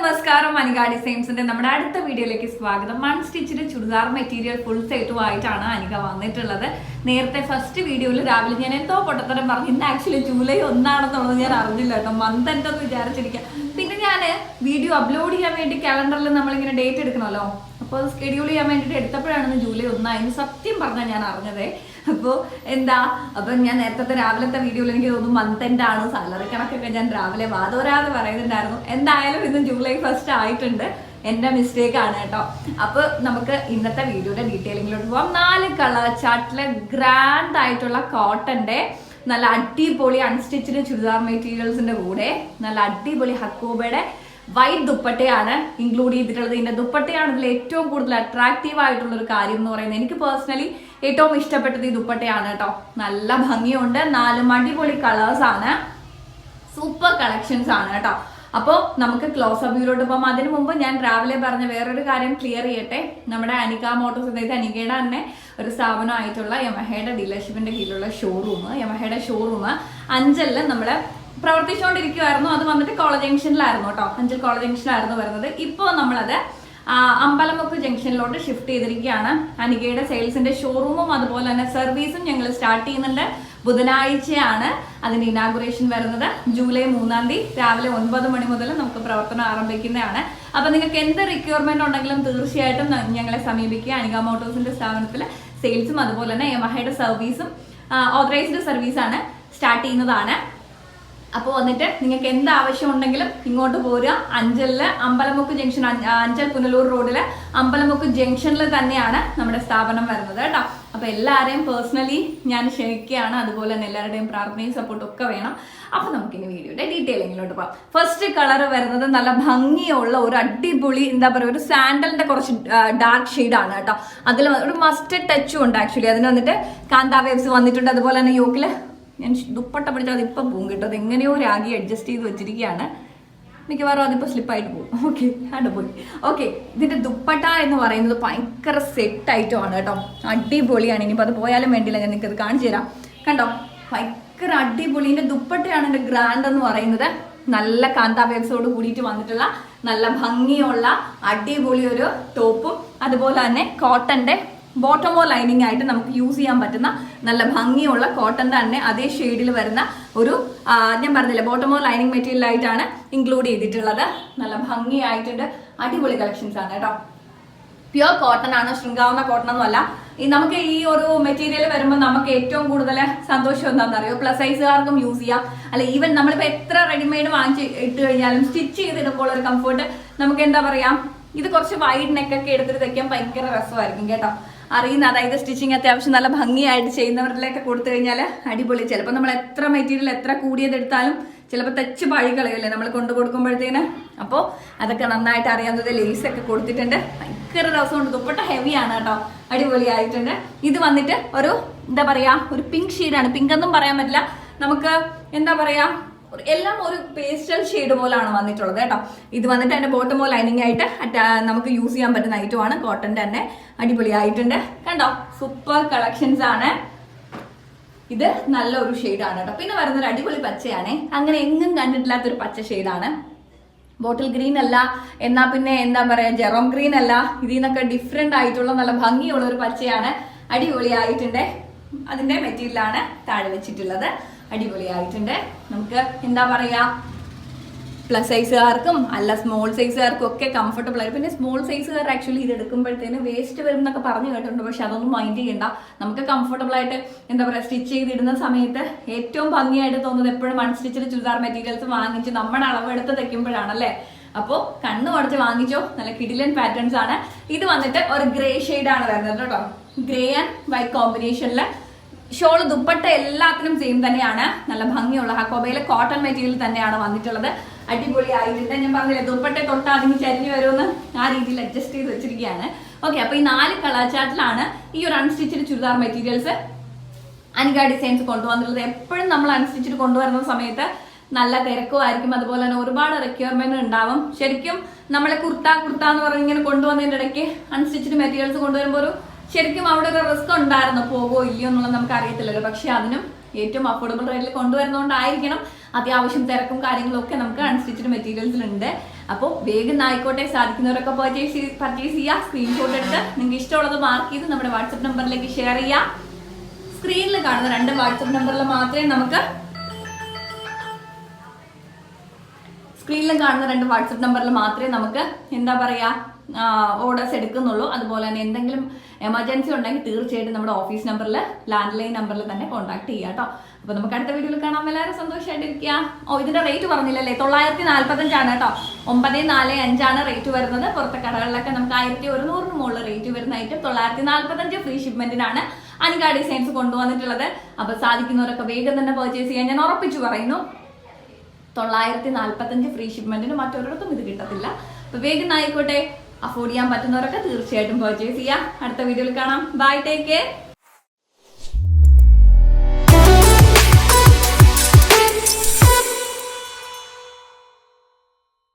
നമസ്കാരം അനിക ഡിസൈൻസിന്റെ നമ്മുടെ അടുത്ത വീഡിയോയിലേക്ക് സ്വാഗതം. മൺ സ്റ്റിച്ചിന്റെ ചുരിദാർ മെറ്റീരിയൽ ഫുൾ സെറ്റുമായിട്ടാണ് അനിക വന്നിട്ടുള്ളത്. നേരത്തെ ഫസ്റ്റ് വീഡിയോയിൽ രാവിലെ ഞാൻ എന്തോ പൊട്ടത്തരം പറഞ്ഞു. ഇന്ന് ആക്ച്വലി ജൂലൈ ഒന്നാണെന്നുള്ളത് ഞാൻ അറിഞ്ഞില്ല കേട്ടോ. മന്ത് എന്തെന്ന് വിചാരിച്ചിരിക്കാം. പിന്നെ ഞാൻ വീഡിയോ അപ്ലോഡ് ചെയ്യാൻ വേണ്ടി കാലണ്ടറിൽ നമ്മളിങ്ങനെ ഡേറ്റ് എടുക്കണമല്ലോ. അപ്പോൾ സ്കെഡ്യൂൾ ചെയ്യാൻ വേണ്ടിയിട്ട് എടുത്തപ്പോഴാണ് ജൂലൈ ഒന്നായിരുന്നു സത്യം പറഞ്ഞാൽ ഞാൻ അറിഞ്ഞത് അപ്പോൾ എന്താ? അപ്പം ഞാൻ നേരത്തെ രാവിലത്തെ വീഡിയോയിൽ എനിക്ക് തോന്നുന്നു മന്ത് എൻഡ് ആണ്. സാലറി കണക്കൊക്കെ ഞാൻ രാവിലെ വാദോരാതെ പറയുന്നുണ്ടായിരുന്നു. എന്തായാലും ഇന്ന് ജൂലൈ ഫസ്റ്റ് ആയിട്ടുണ്ട്. എന്റെ മിസ്റ്റേക്ക് ആണ് കേട്ടോ. അപ്പോൾ നമുക്ക് ഇന്നത്തെ വീഡിയോയുടെ ഡീറ്റെയിലിങ്ങിലോട്ട് പോവാം. നാല് കളർ ചാർട്ടിലെ ഗ്രാൻഡ് ആയിട്ടുള്ള കോട്ടന്റെ നല്ല അടിപൊളി അൺസ്റ്റിച്ചഡ് ചുരിദാർ മെറ്റീരിയൽസിന്റെ കൂടെ നല്ല അടിപൊളി ഹക്കോബയുടെ വൈറ്റ് ദുപ്പട്ടയാണ് ഇൻക്ലൂഡ് ചെയ്തിട്ടുള്ളത്. ഇതിന്റെ ദുപ്പട്ടയാണ് ഇതിൽ ഏറ്റവും കൂടുതൽ അട്രാക്റ്റീവ് ആയിട്ടുള്ള ഒരു കാര്യം എന്ന് പറയുന്നത്. എനിക്ക് പേഴ്സണലി ഏറ്റവും ഇഷ്ടപ്പെട്ടത് ഈ ദുപ്പട്ടയാണ് കേട്ടോ. നല്ല ഭംഗിയുണ്ട്. നാലും അടിപൊളി കളേഴ്സ് ആണ്. സൂപ്പർ കളക്ഷൻസ് ആണ് കേട്ടോ. അപ്പോൾ നമുക്ക് ക്ലോസ് അപ്പ് വ്യൂലോട്ട് പോകാം അതിന് മുമ്പ് ഞാൻ രാവിലെ പറഞ്ഞ വേറൊരു കാര്യം ക്ലിയർ ചെയ്യട്ടെ? നമ്മുടെ അനിക മോട്ടോഴ്സ് അതായത് അനികയുടെ തന്നെ ഒരു സ്ഥാപനമായിട്ടുള്ള യമഹയുടെ ഡീലർഷിപ്പിന്റെ കീഴിലുള്ള ഷോറൂം യമഹയുടെ ഷോറൂം അഞ്ചലിൽ നമ്മൾ പ്രവർത്തിച്ചുകൊണ്ടിരിക്കുമായിരുന്നു അത് വന്നിട്ട് കോളേജ് ജംഗ്ഷനിലായിരുന്നു കേട്ടോ. അഞ്ചൽ കോളേജ് ജംഗ്ഷനിലായിരുന്നു വരുന്നത്. ഇപ്പോൾ നമ്മളത് അമ്പലമുക്ക് ജംഗ്ഷനിലോട്ട് ഷിഫ്റ്റ് ചെയ്തിരിക്കുകയാണ്. അനികയുടെ സെയിൽസിന്റെ ഷോറൂമും അതുപോലെ തന്നെ സർവീസും ഞങ്ങൾ സ്റ്റാർട്ട് ചെയ്യുന്നുണ്ട്. ബുധനാഴ്ചയാണ് അതിന്റെ ഇനാഗുറേഷൻ വരുന്നത്. ജൂലൈ മൂന്നാം തീയതി രാവിലെ ഒൻപത് മണി മുതൽ നമുക്ക് പ്രവർത്തനം ആരംഭിക്കുന്നതാണ്. അപ്പൊ നിങ്ങൾക്ക് എന്ത് റിക്വയർമെന്റ് ഉണ്ടെങ്കിലും തീർച്ചയായിട്ടും ഞങ്ങളെ സമീപിക്കുക. അനിക മോട്ടോഴ്സിന്റെ സ്ഥാപനത്തിൽ സെയിൽസും അതുപോലെ തന്നെ യമഹയുടെ സർവീസും ഓതറൈസ്ഡ് സർവീസാണ് സ്റ്റാർട്ട് ചെയ്യുന്നതാണ്. അപ്പോൾ വന്നിട്ട് നിങ്ങൾക്ക് എന്ത് ആവശ്യം ഉണ്ടെങ്കിലും ഇങ്ങോട്ട് പോരുക. അഞ്ചലിലെ അമ്പലമുക്ക് ജംഗ്ഷൻ അഞ്ചൽ പുനലൂർ റോഡിൽ അമ്പലമുക്ക് ജംഗ്ഷനിൽ തന്നെയാണ് നമ്മുടെ സ്ഥാപനം വരുന്നത് കേട്ടോ. അപ്പോൾ എല്ലാവരെയും പേഴ്സണലി ഞാൻ ക്ഷണിക്കുകയാണ്. അതുപോലെ തന്നെ എല്ലാവരുടെയും പ്രാർത്ഥനയും സപ്പോർട്ടും ഒക്കെ വേണം. അപ്പോൾ നമുക്കിനി വീഡിയോയുടെ ഡീറ്റെയിലിങ്ങിലോട്ട് പോകാം. ഫസ്റ്റ് കളർ വരുന്നത് നല്ല ഭംഗിയുള്ള ഒരു അടിപൊളി എന്താ പറയുക ഒരു സാൻഡലിന്റെ കുറച്ച് ഡാർക്ക് ആണ് കേട്ടോ. അതിൽ ഒരു മസ്റ്റഡ് ടച്ചും ഉണ്ട് ആക്ച്വലി അതിന് വന്നിട്ട് കാന്താ വേവ്സ് വന്നിട്ടുണ്ട്. അതുപോലെ തന്നെ യോക്കിൽ ഞാൻ ദുപ്പട്ട പിടിച്ചാൽ അതിപ്പം പോകും കേട്ടോ. അത് എങ്ങനെയോ രാഗി അഡ്ജസ്റ്റ് ചെയ്ത് വെച്ചിരിക്കുകയാണ്. മിക്കവാറും അതിപ്പോൾ സ്ലിപ്പായിട്ട് പോകും ഓക്കെ അവിടെ പോയി. ഓക്കെ ഇതിന്റെ ദുപ്പട്ട എന്ന് പറയുന്നത് ഭയങ്കര സെറ്റ് ഐറ്റമാണ് കേട്ടോ. അടിപൊളിയാണ്. ഇനിയിപ്പോൾ അത് പോയാലും വേണ്ടിയില്ല. ഞാൻ നിങ്ങൾക്ക് അത് കാണിച്ചു തരാം. കണ്ടോ? ഭയങ്കര അടിപൊളി. ഇതിന്റെ ദുപ്പട്ടയാണ് എന്റെ ഗ്രാൻഡ് എന്ന് പറയുന്നത്. നല്ല കാന്താ വേബ്സോട് കൂടിയിട്ട് വന്നിട്ടുള്ള നല്ല ഭംഗിയുള്ള അടിപൊളി ഒരു ടോപ്പും. അതുപോലെ തന്നെ കോട്ടന്റെ ബോട്ടമോ ലൈനിങ് ആയിട്ട് നമുക്ക് യൂസ് ചെയ്യാൻ പറ്റുന്ന നല്ല ഭംഗിയുള്ള കോട്ടന്റെ തന്നെ അതേ ഷെയ്ഡിൽ വരുന്ന ഒരു ഞാൻ പറഞ്ഞില്ല ബോട്ടമോ ലൈനിങ് മെറ്റീരിയൽ ആയിട്ടാണ് ഇൻക്ലൂഡ് ചെയ്തിട്ടുള്ളത്. നല്ല ഭംഗിയായിട്ടുണ്ട്. അടിപൊളി കളക്ഷൻസ് ആണ് കേട്ടോ. പ്യുവർ കോട്ടൺ ആണ് ശൃംഗാവുന്ന കോട്ടൺ ഒന്നും അല്ല. ഈ നമുക്ക് ഈ ഒരു മെറ്റീരിയൽ വരുമ്പോൾ നമുക്ക് ഏറ്റവും കൂടുതൽ സന്തോഷം എന്താണെന്ന് അറിയോ പ്ലസ് സൈസുകാർക്കും യൂസ് ചെയ്യാം. അല്ല ഈവൻ നമ്മളിപ്പോൾ എത്ര റെഡിമെയ്ഡ് വാങ്ങിച്ച് ഇട്ട് കഴിഞ്ഞാലും സ്റ്റിച്ച് ചെയ്തിടുമ്പോൾ ഒരു കംഫർട്ട് നമുക്ക് എന്താ പറയാ? ഇത് കുറച്ച് വൈഡ് നെക്കൊക്കെ എടുത്തിട്ട് തയ്ക്കാൻ ഭയങ്കര രസമായിരിക്കും കേട്ടോ. അറിയുന്ന അതായത് സ്റ്റിച്ചിങ് അത്യാവശ്യം നല്ല ഭംഗിയായിട്ട് ചെയ്യുന്നവരിലേക്ക് കൊടുത്തു കഴിഞ്ഞാൽ അടിപൊളി. ചിലപ്പോൾ നമ്മൾ എത്ര മെറ്റീരിയൽ എത്ര കൂടിയതെടുത്താലും ചിലപ്പോൾ തെച്ച് പഴി കളയല്ലേ നമ്മൾ കൊണ്ടു കൊടുക്കുമ്പോഴത്തേന്. അപ്പോൾ അതൊക്കെ നന്നായിട്ട് അറിയാവുന്നത് ലേസ് ഒക്കെ കൊടുത്തിട്ടുണ്ട്. ഭയങ്കര രസമുണ്ട്. ദുപ്പട്ട ഹെവിയാണ് കേട്ടോ. അടിപൊളിയായിട്ടുണ്ട്. ഇത് വന്നിട്ട് ഒരു എന്താ പറയുക ഒരു പിങ്ക് ഷെയ്ഡാണ് പിങ്ക് എന്നും പറയാൻ പറ്റില്ല. നമുക്ക് എന്താ പറയാ ഒരു- എല്ലാം ഒരു പേസ്റ്റൽ ഷെയ്ഡ് പോലാണ് വന്നിട്ടുള്ളത് കേട്ടോ. ഇത് വന്നിട്ട് അതിന്റെ ബോട്ടമോ ലൈനിങ് ആയിട്ട് നമുക്ക് യൂസ് ചെയ്യാൻ പറ്റുന്ന ഐറ്റമാണ് കോട്ടന്റെ തന്നെ അടിപൊളിയായിട്ടുണ്ട്. കണ്ടോ? സൂപ്പർ കളക്ഷൻസ് ആണ്. ഇത് നല്ല ഒരു ഷെയ്ഡാണ് കേട്ടോ. പിന്നെ വരുന്നൊരു അടിപൊളി പച്ചയാണ്. അങ്ങനെ എങ്ങും കണ്ടിട്ടില്ലാത്തൊരു പച്ച ഷെയ്ഡാണ് ബോട്ടിൽ ഗ്രീൻ അല്ല എന്നാ പിന്നെ എന്താ പറയാ ജെറോം ഗ്രീൻ അല്ല. ഇതിൽ നിന്നൊക്കെ ഡിഫറെന്റ് ആയിട്ടുള്ള നല്ല ഭംഗിയുള്ള ഒരു പച്ചയാണ്. അടിപൊളിയായിട്ടുണ്ട്. അതിന്റെ മെറ്റീരിയലാണ് താഴെ വെച്ചിട്ടുള്ളത്. അടിപൊളിയായിട്ടുണ്ട്. നമുക്ക് എന്താ പറയാ? പ്ലസ് സൈസുകാർക്കും അല്ല സ്മോൾ സൈസുകാർക്കും ഒക്കെ കംഫർട്ടബിൾ ആയി. പിന്നെ സ്മോൾ സൈസുകാർ ആക്ച്വലി ഇത് എടുക്കുമ്പോഴത്തേന് വേസ്റ്റ് വരും എന്നൊക്കെ പറഞ്ഞു കേട്ടിട്ടുണ്ട്. പക്ഷെ അതൊന്നും മൈൻഡ് ചെയ്യണ്ട. നമുക്ക് കംഫർട്ടബിൾ ആയിട്ട് എന്താ പറയുക സ്റ്റിച്ച് ചെയ്തിടുന്ന സമയത്ത് ഏറ്റവും ഭംഗിയായിട്ട് തോന്നുന്നത് എപ്പോഴും അൺസ്റ്റിച്ചഡ് ചുരിദാർ മെറ്റീരിയൽസ് വാങ്ങിച്ച് നമ്മുടെ അളവെടുത്ത് തയ്ക്കുമ്പോഴാണല്ലേ? അപ്പോൾ കണ്ണു അടച്ച് വാങ്ങിച്ചോ. നല്ല കിഡിലൻ പാറ്റേൺസ് ആണ്. ഇത് വന്നിട്ട് ഒരു ഗ്രേ ആണ് വരുന്നത് കേട്ടോ. ഗ്രേ ആൻഡ് വൈറ്റ് കോമ്പിനേഷനിൽ ഷോൾ ദുപ്പട്ട എല്ലാത്തിനും സെയിം തന്നെയാണ്. നല്ല ഭംഗിയുള്ള ഹക്കോബയിലെ കോട്ടൺ മെറ്റീരിയൽ തന്നെയാണ് വന്നിട്ടുള്ളത്. അടിപൊളിയായിട്ടുണ്ട്. ഞാൻ പറഞ്ഞില്ലേ ദുപ്പട്ട തൊട്ട് അതിന് ചരിഞ്ഞു വരുമെന്ന് ആ രീതിയിൽ അഡ്ജസ്റ്റ് ചെയ്ത് വെച്ചിരിക്കുകയാണ്. ഓക്കെ അപ്പൊ ഈ നാല് കളർ ചാർട്ടിലാണ് ഈ ഒരു unstitched churidar materials Anika designs കൊണ്ടുവന്നിട്ടുള്ളത്. എപ്പോഴും നമ്മൾ അൺസ്റ്റിച്ചഡ് കൊണ്ടുവരുന്ന സമയത്ത് നല്ല തിരക്കുമായിരിക്കും അതുപോലെ തന്നെ ഒരുപാട് റിക്വയർമെന്റ് ഉണ്ടാവും. ശരിക്കും നമ്മളെ കുർത്ത കുർത്ത എന്ന് പറഞ്ഞ് ഇങ്ങനെ കൊണ്ടുവന്നതിന്റെ ഇടയ്ക്ക് അൺസ്റ്റിച്ചഡ് മെറ്റീരിയൽസ് കൊണ്ടുവരുമ്പോൾ ഒരു ശരിക്കും അവിടെ ഒരു റിസ്ക് ഉണ്ടായിരുന്നു. പോകോ ഇല്ലയോ എന്നുള്ളത് നമുക്ക് അറിയത്തില്ലല്ലോ പക്ഷെ അതിനും ഏറ്റവും അഫോർഡബിൾ റേറ്റിൽ കൊണ്ടുവരുന്നതുകൊണ്ടായിരിക്കണം അത്യാവശ്യം തിരക്കും കാര്യങ്ങളും ഒക്കെ നമുക്ക് അൺസ്റ്റിച്ചഡ് മെറ്റീരിയൽസിലുണ്ട് അപ്പോൾ വേഗം ആയിക്കോട്ടെ സാധിക്കുന്നവരൊക്കെ പർച്ചേസ് പർച്ചേസ് ചെയ്യുക സ്ക്രീൻഷോട്ട് എടുത്ത് നിങ്ങൾക്ക് ഇഷ്ടമുള്ളത് മാർക്ക് ചെയ്ത് നമ്മുടെ വാട്സപ്പ് നമ്പറിലേക്ക് ഷെയർ ചെയ്യാം. സ്ക്രീനിൽ കാണുന്ന രണ്ട് വാട്സപ്പ് നമ്പറിൽ മാത്രമേ നമുക്ക് സ്ക്രീനിൽ കാണുന്ന രണ്ട് വാട്സപ്പ് നമ്പറിൽ മാത്രമേ നമുക്ക് എന്താ പറയുക ഓർഡേഴ്സ് എടുക്കുന്നുള്ളൂ. അതുപോലെ തന്നെ എന്തെങ്കിലും എമർജൻസി ഉണ്ടെങ്കിൽ തീർച്ചയായിട്ടും നമ്മുടെ ഓഫീസ് നമ്പറിൽ ലാൻഡ് ലൈൻ നമ്പറിൽ തന്നെ കോൺടാക്ട് ചെയ്യാം കേട്ടോ. അപ്പോൾ നമുക്ക് അടുത്ത വീഡിയോയിൽ കാണാം. എല്ലാവരും സന്തോഷമായിട്ടിരിക്കുക ഓ ഇതിന്റെ റേറ്റ് പറഞ്ഞില്ലല്ലേ? തൊള്ളായിരത്തി നാൽപ്പത്തഞ്ചാണ് കേട്ടോ. ഒമ്പത് നാല് അഞ്ചാണ് റേറ്റ് വരുന്നത്. പുറത്തെ കടകളിലൊക്കെ നമുക്ക് ആയിരത്തി ഒരുന്നൂറിന് മുകളിൽ റേറ്റ് വരുന്ന ഐറ്റം തൊള്ളായിരത്തി നാൽപ്പത്തഞ്ച് ഫ്രീ ഷിപ്മെന്റിനാണ് അനിക ഡിസൈൻസ് കൊണ്ടുവന്നിട്ടുള്ളത്. അപ്പോൾ സാധിക്കുന്നവരൊക്കെ വേഗം തന്നെ പർച്ചേസ് ചെയ്യാൻ ഞാൻ ഉറപ്പിച്ചു പറയുന്നു. തൊള്ളായിരത്തി നാൽപ്പത്തഞ്ച് ഫ്രീ ഷിപ്മെന്റിന് മറ്റൊരിടത്തും ഇത് കിട്ടത്തില്ല. അപ്പൊ വേഗം ആയിക്കോട്ടെ. അഫോർഡ് ചെയ്യാൻ പറ്റുന്നവരൊക്കെ തീർച്ചയായിട്ടും പർച്ചേസ് ചെയ്യാം. അടുത്ത വീഡിയോയിൽ കാണാം. Bye take care